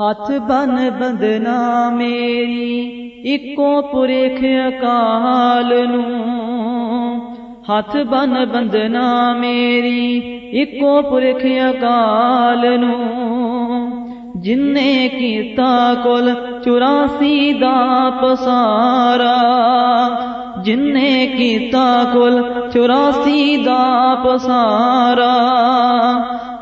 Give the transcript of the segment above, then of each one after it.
ਹੱਥ ਬਨ ਬੰਦਨਾ ਮੇਰੀ, ਇੱਕੋ ਪੁਰਖ ਅਕਾਲ ਨੂੰ। ਹੱਥ ਬਨ ਬੰਦਨਾ ਮੇਰੀ, ਇੱਕੋ ਪੁਰਖ ਅਕਾਲ ਨੂੰ। ਜਿਨਨੇ ਕੀਤਾ ਕੁਲ 84 ਦਾ ਪਸਾਰਾ ਜਿਨਨੇ ਕੀਤਾ ਕੁਲ 84 ਦਾ ਪਸਾਰਾ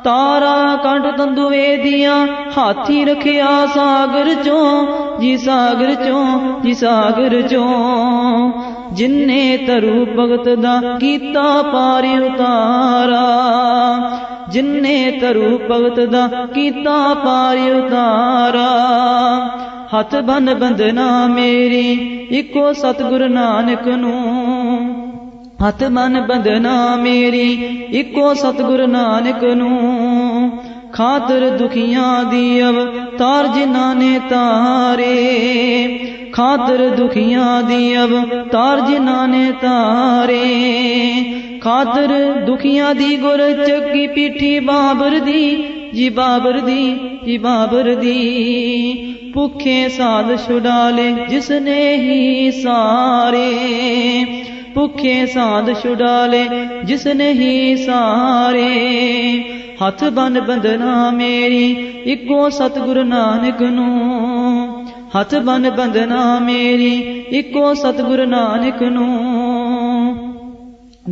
ਤਾਰਾ ਕੰਡ ਤੰਦੂਏ ਦੀਆਂ, ਹਾਥੀ ਰਖਿਆ ਸਾਗਰ ਚੋਂ, ਜੀ ਸਾਗਰ ਚੋਂ, ਜੀ ਸਾਗਰ ਚੋਂ। ਜਿਨਨੇ ਤਰੂ ਭਗਤ ਦਾ ਕੀਤਾ ਪਾਰ ਉਤਾਰਾ ਜਿਨਨੇ ਤਰੂ ਭਗਤ ਦਾ ਕੀਤਾ ਪਾਰ ਉਤਾਰਾ। ਹੱਥ ਬੰਨ ਬੰਦਨਾ ਮੇਰੀ, ਇੱਕੋ ਸਤਿਗੁਰ ਨਾਨਕ ਨੂੰ। ਹੱਥ ਮਨ ਬੰਦਨਾ ਮੇਰੀ, ਇੱਕੋ ਸਤਿਗੁਰ ਨਾਨਕ ਨੂੰ। ਖਾਤਰ ਦੁਖੀਆਂ ਦੀ ਅਵਤਾਰ ਜਿਨ੍ਹਾਂ ਨੇ ਤਾਰੇ। ਖਾਤਰ ਦੁਖੀਆਂ ਦੀ ਅਵਤਾਰ ਜਿਨ੍ਹਾਂ ਨੇ ਤਾਰੇ। ਖਾਤਰ ਦੁਖੀਆਂ ਦੀ ਗੁਰ ਚੱਕੀ ਪੀਠੀ ਬਾਬਰ ਦੀ, ਜੀ ਬਾਬਰ ਦੀ, ਜੀ ਬਾਬਰ ਦੀ। ਭੁੱਖੇ ਸਾਧ ਛੁਡਾਲੇ ਜਿਸ ਨੇ ਹੀ ਸਾਰੇ। ਭੁੱਖੇ ਸਾਧ ਛੁਡਾਲੇ, ਜਿਸ ਨੇ ਹੀ ਸਾਰੇ। ਹੱਥ ਬੰਨ ਬੰਦਨਾ ਮੇਰੀ, ਇੱਕੋ ਸਤਿਗੁਰ ਨਾਨਕ ਨੂੰ। ਹੱਥ ਬੰਨ ਬੰਦਨਾ ਮੇਰੀ, ਇੱਕੋ ਸਤਿਗੁਰ ਨਾਨਕ ਨੂੰ।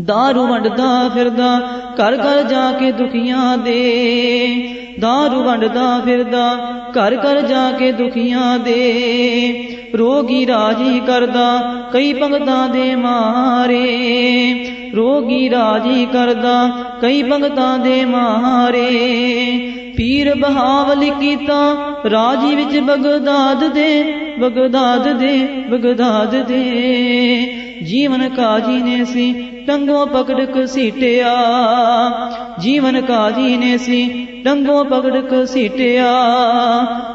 ਦਾਰੂ ਵੰਡਦਾ ਫਿਰਦਾ, ਘਰ ਘਰ ਜਾ ਕੇ ਦੁਖੀਆਂ ਦੇ। ਦਾਰੂ ਵੰਡਦਾ ਫਿਰਦਾ, ਘਰ ਘਰ ਜਾ ਕੇ ਦੁਖੀਆਂ ਦੇ। ਰੋਗੀ ਰਾਜੀ ਕਰਦਾ, ਕਈ ਭਗਤਾਂ ਦੇ ਮਾਰੇ। ਰੋਗੀ ਰਾਜੀ ਕਰਦਾ, ਕਈ ਭਗਤਾਂ ਦੇ ਮਾਰੇ। ਪੀਰ ਬਹਾਵਲ ਕੀਤਾ, ਰਾਜੀ ਵਿੱਚ ਬਗਦਾਦ ਦੇ ਬਗਦਾਦ ਦੇ ਬਗਦਾਦ ਦੇ। ਜੀਵਨ ਕਾਜੀ ਨੇ ਸੀ ਟੰਗੋ ਪਕੜ ਕਸੀਟਿਆ ਜੀਵਨ ਕਾਜੀ ਨੇ ਸੀ ਟੰਗੋ ਪਕੜ ਕਸੀਟਿਆ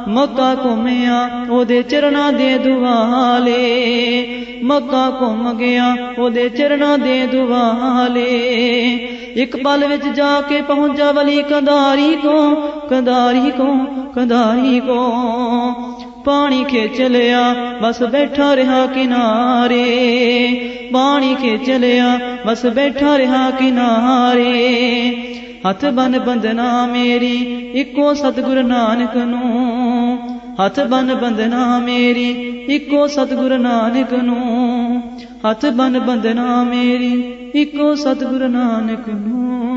ਮੱਕਾ ਘੁੰਮਿਆ, ਉਹਦੇ ਚਰਨਾਂ ਦੇ ਦੁਆਲੇ। ਮੱਕਾ ਘੁੰਮ ਗਿਆ, ਉਹਦੇ ਚਰਨਾਂ ਦੇ ਦੁਆਲੇ। ਇੱਕ ਪਲ ਵਿੱਚ ਜਾ ਕੇ ਪਹੁੰਚਾ ਵਲੀ ਕੰਧਾਰੀ ਕੋ ਕੰਧਾਰੀ ਕੋ ਕੰਧਾਰੀ ਕੋ ਪਾਣੀ ਖਿੱਚ ਲਿਆ ਬਸ ਬੈਠਾ ਰਿਹਾ ਕਿਨਾਰੇ। ਪਾਣੀ ਖਿੱਚ ਲਿਆ ਬਸ ਬੈਠਾ ਰਿਹਾ ਕਿਨਾਰੇ। ਹੱਥ ਬਨ ਬੰਦਨਾ ਮੇਰੀ, ਇੱਕੋ ਸਤਿਗੁਰ ਨਾਨਕ ਨੂੰ। ਹੱਥ ਬਨ ਬੰਦਨਾ ਮੇਰੀ, ਇੱਕੋ ਸਤਿਗੁਰ ਨਾਨਕ ਨੂੰ। ਹੱਥ ਬਨ ਬੰਦਨਾ ਮੇਰੀ, ਇੱਕੋ ਸਤਿਗੁਰ ਨਾਨਕ ਨੂੰ।